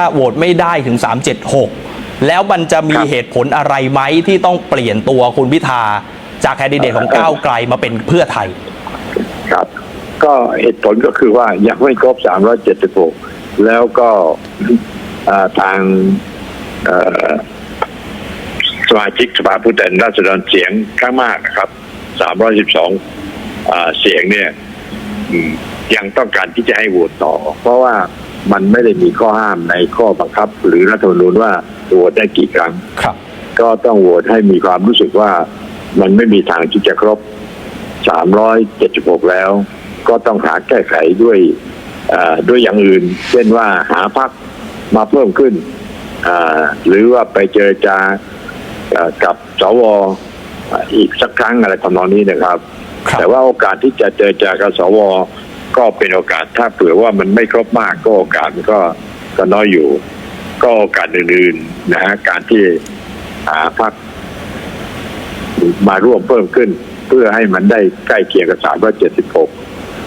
ถ้าโหวตไม่ได้ถึง 376 แล้วมันจะมีครับเหตุผลอะไรไหมที่ต้องเปลี่ยนตัวคุณพิธาจากแคนดิเดตของเอ่อก้าวไกลมาเป็นเพื่อไทย ครับ ก็เหตุผลก็คือว่ายังไม่ครบ 376 แล้วก็อ่าทางเอ่อสมาชิกสภาผู้แทนราษฎรเสียงข้างมากนะครับ 312อ่าเสียงเนี่ยอืมยังต้องการที่จะให้โหวตต่อ เพราะว่า มันไม่ได้มีข้อห้ามในข้อบังคับ หรือรัฐธรรมนูญว่าโหวตได้กี่ครั้ง ครับ ก็ต้องโหวตให้มีความรู้สึกว่ามันไม่มีทางที่จะครบ 376 แล้ว ก็ต้องหาแก้ไขด้วยเอ่อด้วยอย่างอื่น เช่นว่าหาพักมาเพิ่มขึ้นอ่าหรือว่าไปเจรจาเอ่อกับสวอ่าอีกสักครั้งอะไรทำนองนี้นะครับครับแต่ว่าโอกาสที่จะเจรจากับสว ก็เป็นโอกาสถ้าเผื่อว่ามันไม่ครบมากก็โอกาสมันก็ก็น้อยอยู่ ก็โอกาสอื่นๆนะฮะการที่หาพักมาร่วมเพิ่มขึ้น เพื่อให้มันได้ใกล้เคียงกับสามร้อยเจ็ดสิบหก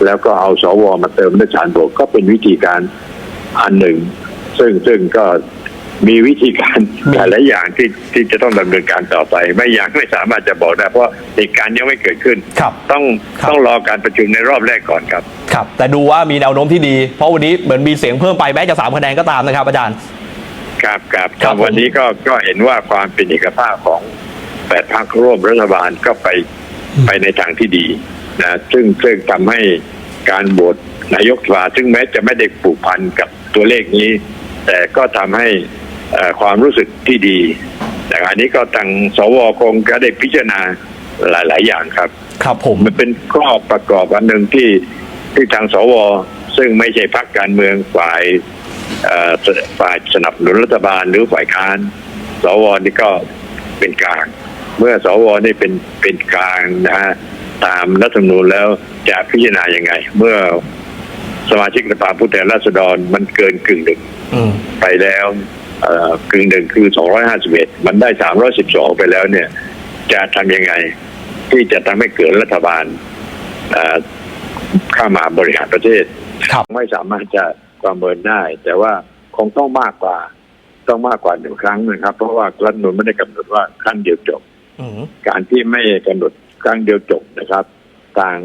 แล้วก็เอาสวมาเติมด้วยชานบวกก็เป็นวิธีการอันหนึ่ง ซึ่งซึ่งก็มีวิธีการหลายๆอย่างที่ที่จะต้องดำเนินการต่อไป ไม่อย่างไม่สามารถจะบอกได้เพราะเหตุการณ์ยังไม่เกิดขึ้นครับต้องครับต้องรอการประชุมในรอบแรกก่อนครับ ครับแต่ดูว่ามีแนวโน้มที่ดี เพราะวันนี้เหมือนมีเสียงเพิ่มไปแม้จะสามคะแนนก็ตามนะครับอาจารย์ ครับครับครับวันผมนี้ก็ก็เห็นว่าความเป็นเอกภาพของแปดพรรคร่วมรัฐบาลก็ไปไปในทางที่ดีนะซึ่งซึ่งทำให้การโหวตนายกสภาซึ่งแม้จะไม่ได้ผูกพันกับตัวเลขนี้ แต่ก็ทำให้เอ่อความรู้สึกที่ดีแต่อันนี้ก็ทางสวคงจะได้พิจารณาหลาย ๆ อย่างครับ ครับผม มันเป็นข้อประกอบอันหนึ่งที่ ที่ทางสว ซึ่งไม่ใช่พรรคการเมืองฝ่ายเอ่อฝ่ายสนับสนุนรัฐบาลหรือฝ่ายค้าน สวนี่ก็เป็นกลาง เมื่อสวนี่เป็นเป็นกลางนะฮะตามรัฐธรรมนูญแล้วจะพิจารณายังไง เมื่อสมาชิกสภาผู้แทนราษฎรมันเกินกึ่งหนึ่งอืมไปแล้วเอ่อกึ่งหนึ่งคือ 251 มันได้ 312 ไปแล้วเนี่ย จะทำยังไง ที่จะทำให้เกิดรัฐบาล เอ่อเข้ามาบริหารประเทศครับไม่สามารถจะประเมินได้ แต่ว่าคงต้องมากกว่า ต้องมากกว่าหนึ่งครั้งนะครับ เพราะว่ารัฐธรรมนูญไม่ได้กำหนดว่าครั้งเดียวจบอืมการที่ไม่กำหนดครั้งเดียวจบนะครับทาง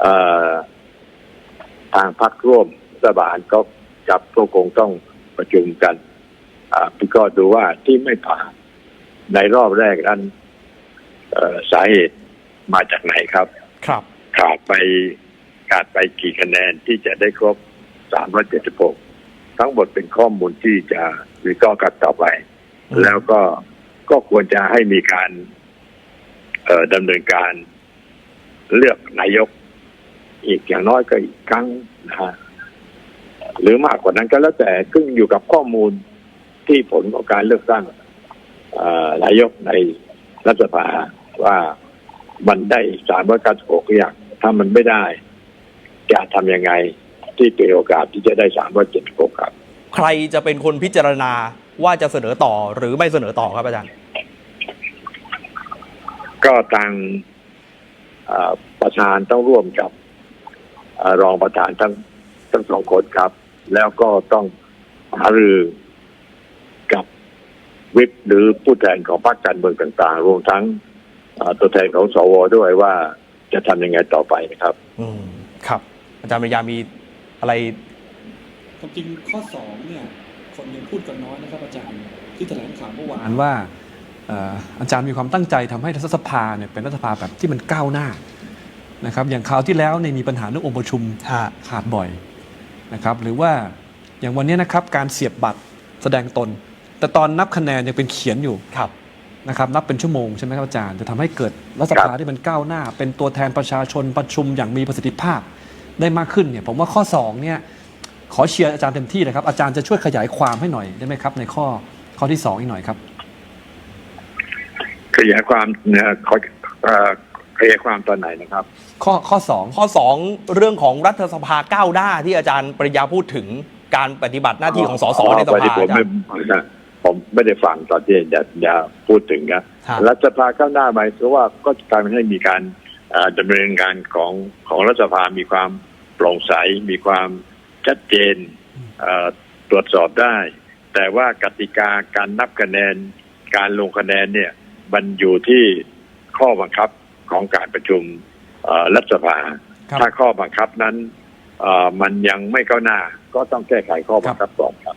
เอ่อทางพรรคร่วมรัฐบาลก็กับก็คงต้องประชุมกันอ่าพี่ก็ดูว่าที่ไม่ผ่านในรอบแรกนั้นเอ่อสาเหตุมาจากไหนครับ ครับ ขาดไปขาดไปกี่คะแนนที่จะได้ครบ 376 ทั้งหมดเป็นข้อมูลที่จะวิเคราะห์กันต่อไป แล้วก็ก็ควรจะให้มีการเอ่อดำเนินการเลือกนายก อีกอย่างน้อยก็อีกครั้งนะฮะหรือมากกว่านั้นก็แล้วแต่ขึ้นอยู่กับข้อมูลที่ผลของการเลือกตั้งนายกในรัฐสภาว่ามันได้สามร้อยเก้าสิบหกอย่าง ถ้ามันไม่ได้ จะทำยังไงที่เป็นโอกาสที่จะได้สามร้อยเจ็ดสิบหกครับ ใครจะเป็นคนพิจารณาว่าจะเสนอต่อหรือไม่เสนอต่อครับอาจารย์ ก็ทางเอ่อประธานต้องร่วมกับเอ่อรองประธานทั้งทั้งสองคนครับ แล้วก็ต้องหารือกับวิปหรือผู้แทนของพรรคการเมืองต่าง ๆ รวมทั้งเอ่อตัวแทนของสวด้วยว่า จะทำยังไงต่อไปนะครับ อืมครับ อาจารย์ปริยามีอะไรความจริงข้อสองเนี่ยคนยังพูดกันน้อยนะครับ อาจารย์ที่แถลงข่าวเมื่อวานว่าเอ่ออาจารย์มีความตั้งใจทำให้รัฐสภาเนี่ยเป็นรัฐสภาแบบที่มันก้าวหน้านะครับ อย่างคราวที่แล้วเนี่ยมีปัญหาเรื่ององค์ประชุมฮะ ขาดบ่อยนะครับ หรือว่าอย่างวันนี้นะครับการเสียบบัตรแสดงตน แต่ตอนนับคะแนนยังเป็นเขียนอยู่ ครับ นะครับนับเป็นชั่วโมงใช่ไหมครับอาจารย์จะทำให้เกิดรัฐสภาที่มันก้าวหน้า เป็นตัวแทนประชาชนประชุมอย่างมีประสิทธิภาพได้มากขึ้นเนี่ยผมว่าข้อสองเนี่ยขอเชียร์อาจารย์เต็มที่นะครับอาจารย์จะช่วยขยายความให้หน่อยได้ไหมครับ ในข้อข้อที่สองอีกหน่อยครับ ขยายความนะขอเอ่อขยายความตอนไหนนะครับ ข้อข้อสองข้อ 2 เรื่องของรัฐสภาก้าวหน้าที่อาจารย์ปริยาพูดถึงการปฏิบัติหน้าที่ของสสในสพอดีภาผมอาจารไม่ย์นะ ผมไม่ได้ฟังตอนที่จะจะพูดถึงนะครับรัฐสภาก้าวหน้าไหมเพราะว่าก็การให้มีการเอ่อดำเนินการของของรัฐสภามีความโปร่งใสมีความชัดเจนเอ่อตรวจสอบได้ แต่ว่ากติกาการนับคะแนน การลงคะแนนเนี่ย มันอยู่ที่ข้อบังคับของการประชุมเอ่อรัฐสภาครับถ้าข้อบังคับนั้นเอ่อมันยังไม่ก้าวหน้า ก็ต้องแก้ไขข้อบังคับก่อนครับ